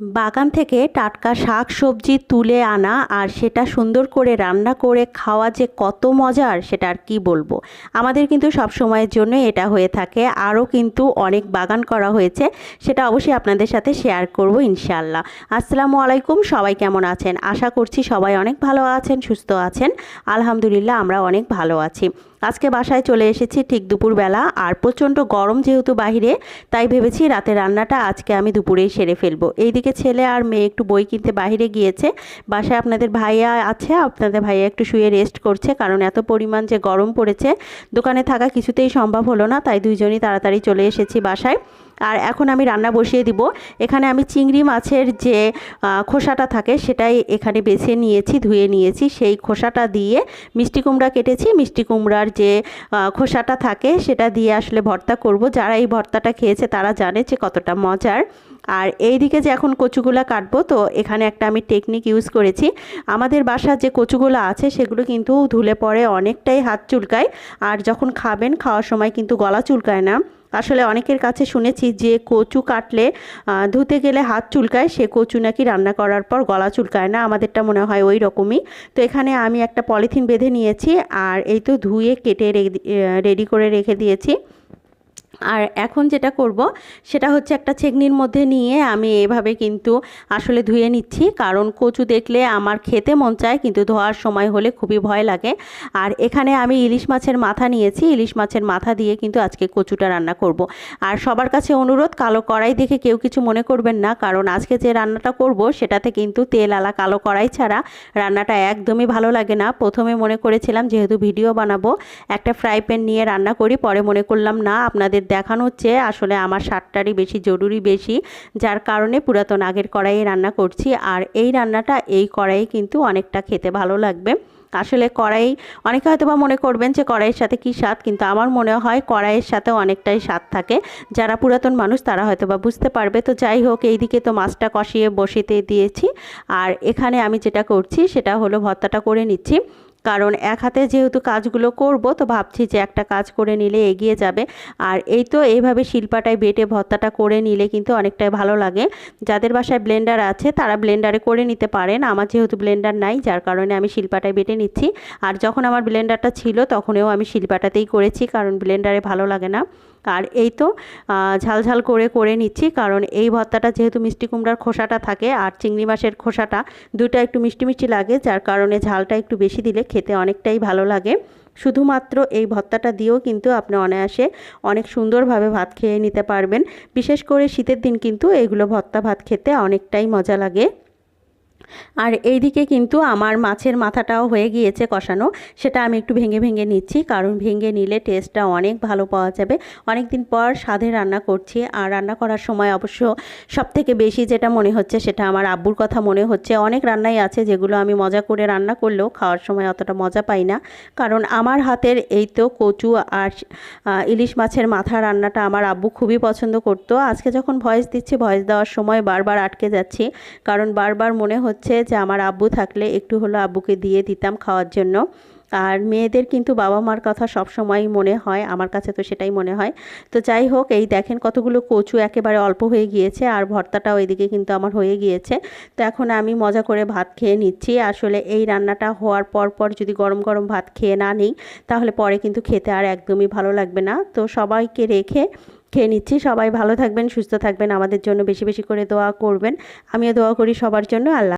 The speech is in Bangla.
বাগান থেকে টাটকা শাক সবজি তুলে আনা আর সেটা সুন্দর করে রান্না করে খাওয়া যে কত মজার, সেটা আর কি বলব? আমাদের কিন্তু সব সময়ের জন্য এটা হয়ে থাকে। আরও কিন্তু অনেক বাগান করা হয়েছে, সেটা অবশ্যই আপনাদের সাথে শেয়ার করব ইনশাল্লাহ আসসালামু আলাইকুম, সবাই কেমন আছেন? আশা করছি সবাই অনেক ভালো আছেন, সুস্থ আছেন। আলহামদুলিল্লাহ আমরা অনেক ভালো আছি। আজকে বাসায় চলে এসেছি ঠিক দুপুরবেলা আর প্রচণ্ড গরম যেহেতু বাহিরে, তাই ভেবেছি রাতে রান্নাটা আজকে আমি দুপুরেই সেরে ফেলব। এইদিকে ছেলে আর মেয়ে একটু বই কিনতে বাহিরে গিয়েছে। বাসায় আপনাদের ভাইয়া আছে, আপনাদের ভাইয়া একটু শুয়ে রেস্ট করছে কারণ এত পরিমাণ যে গরম পড়েছে, দোকানে থাকা কিছুতেই সম্ভব হলো না, তাই দুইজনই তাড়াতাড়ি চলে এসেছি বাসায়। আর এখন আমি রান্না বসিয়ে দিব। এখানে আমি চিংড়ি মাছের যে খোসাটা থাকে সেটাই এখানে বেছে নিয়েছি, ধুয়ে নিয়েছি। সেই খোসাটা দিয়ে মিষ্টি কুমড়া কেটেছি। মিষ্টি কুমড়ার যে খোসাটা থাকে সেটা দিয়ে আসলে ভর্তা করব। যারা এই ভর্তাটা খেয়েছে তারা জানে যে কতটা মজার। আর এই দিকে যে এখন কচুগুলা কাটবো, তো এখানে একটা আমি টেকনিক ইউজ করেছি। আমাদের বাসার যে কচুগুলো আছে, সেগুলো কিন্তু ধুলে পরে অনেকটাই হাত চুলকায়। আর যখন খাবেন, খাওয়ার সময় কিন্তু গলা চুলকায় না। আসলে অনেকের কাছে শুনেছি যে কচু কাটলে ধুতে গেলে হাত চুলকায়, সে কচু নাকি রান্না করার পর গলা চুলকায় না। আমাদেরটা মনে হয় ওই রকমই। তো এখানে আমি একটা পলিথিন বেঁধে নিয়েছি, আর এই তো ধুয়ে কেটে রেডি করে রেখে দিয়েছি। আর এখন যেটা করব, সেটা হচ্ছে একটা ছেগনির মধ্যে নিয়ে আমি এভাবে কিন্তু আসলে ধুয়ে নিচ্ছি। কারণ কচু দেখলে আমার খেতে মন চায়, কিন্তু ধোয়ার সময় হলে খুবই ভয় লাগে। আর এখানে আমি ইলিশ মাছের মাথা নিয়েছি। ইলিশ মাছের মাথা দিয়ে কিন্তু আজকে কচুটা রান্না করব। আর সবার কাছে অনুরোধ, কালো কড়াই দেখে কেউ কিছু মনে করবেন না। কারণ আজকে যে রান্নাটা করব, সেটাতে কিন্তু তেল আলা কালো কড়াই ছাড়া রান্নাটা একদমই ভালো লাগে না। প্রথমে মনে করেছিলাম, যেহেতু ভিডিও বানাবো, একটা ফ্রাই প্যান নিয়ে রান্না করি, পরে মনে করলাম, না, আপনাদের দেখানো হচ্ছে আসলে আমার স্বাদটারই বেশি, জরুরি বেশি। যার কারণে পুরাতন আগের কড়াইয়ে রান্না করছি। আর এই রান্নাটা এই কড়াইয়ে কিন্তু অনেকটা খেতে ভালো লাগবে। আসলে কড়াই, অনেকে হয়তো বা মনে করবেন যে কড়াইয়ের সাথে কী স্বাদ, কিন্তু আমার মনে হয় কড়াইয়ের সাথে অনেকটাই স্বাদ থাকে। যারা পুরাতন মানুষ তারা হয়তো বা বুঝতে পারবে। তো যাই হোক, এইদিকে তো মাছটা কষিয়ে বসিতে দিয়েছি। আর এখানে আমি যেটা করছি সেটা হলো ভর্তাটা করে নিচ্ছি। কারণ এক হাতে যেহেতু কাজগুলো করব, তো ভাবছি যে একটা কাজ করে নিলে এগিয়ে যাবে। আর এই তো এইভাবে শিল্পাটায় বেটে ভর্তাটা করে নিলে কিন্তু অনেকটাই ভালো লাগে। যাদের বাসায় ব্লেন্ডার আছে, তারা ব্লেন্ডারে করে নিতে পারেন। আমার যেহেতু ব্লেন্ডার নাই, যার কারণে আমি শিল্পাটায় বেটে নিচ্ছি। আর যখন আমার ব্লেন্ডারটা ছিল, তখনও আমি শিল্পাটাতেই করেছি, কারণ ব্লেন্ডারে ভালো লাগে না। আর এই তো ঝালঝাল করে করে নিচ্ছি, কারণ এই ভর্তাটা যেহেতু মিষ্টি কুমড়ার খোসাটা থাকে আর চিংড়ি মাছের খোসাটা দুটা একটু মিষ্টি মিষ্টি লাগে, যার কারণে ঝালটা একটু বেশি দিলে খেতে অনেকটাই ভালো লাগে। শুধুমাত্র এই ভর্তাটা দিয়েও কিন্তু আপনি অনায়াসে অনেক সুন্দরভাবে ভাত খেয়ে নিতে পারবেন। বিশেষ করে শীতের দিন কিন্তু এগুলো ভর্তা ভাত খেতে অনেকটাই মজা লাগে। আর এইদিকে কিন্তু আমার মাছের মাথাটাও হয়ে গিয়েছে কষানো। সেটা আমি একটু ভেঙে ভেঙে নিচ্ছি, কারণ ভেঙে নিলে টেস্টটা অনেক ভালো পাওয়া যাবে। অনেক দিন পর স্বাদে রান্না করছি, আর রান্না করার সময় অবশ্য সব থেকে বেশি যেটা মনে হচ্ছে সেটা আমার আব্বুর কথা মনে হচ্ছে। অনেক রান্নাই আছে যেগুলো আমি মজা করে রান্না করলেও খাওয়ার সময় অতটা মজা পাই না। কারণ আমার হাতের এই তো কচু আর ইলিশ মাছের মাথা রান্নাটা আমার আব্বু খুবই পছন্দ করতো। আজকে যখন ভয়েস দিচ্ছি ভয়েস দেওয়ার সময় বারবার আটকে যাচ্ছি, কারণ বারবার মনে হচ্ছে হচ্ছে যে আমার আব্বু থাকলে একটু হলো আব্বুকে দিয়ে দিতাম খাওয়ার জন্য। আর মেয়েদের কিন্তু বাবা মার কথা সব সময় মনে হয়, আমার কাছে তো সেটাই মনে হয়। তো যাই হোক, এই দেখেন কতগুলো কচু একেবারে অল্প হয়ে গিয়েছে আর ভর্তাটাও এদিকে কিন্তু আমার হয়ে গিয়েছে। তো এখন আমি মজা করে ভাত খেয়ে নিচ্ছি। আসলে এই রান্নাটা হওয়ার পর পর যদি গরম গরম ভাত খেয়ে না নিই, তাহলে পরে কিন্তু খেতে আর একদমই ভালো লাগবে না। তো সবাইকে রেখে খেয়ে নিচ্ছি। সবাই ভালো থাকবেন, সুস্থ থাকবেন। আমাদের জন্য বেশি বেশি করে দোয়া করবেন। আমিও দোয়া করি সবার জন্য। আল্লাহ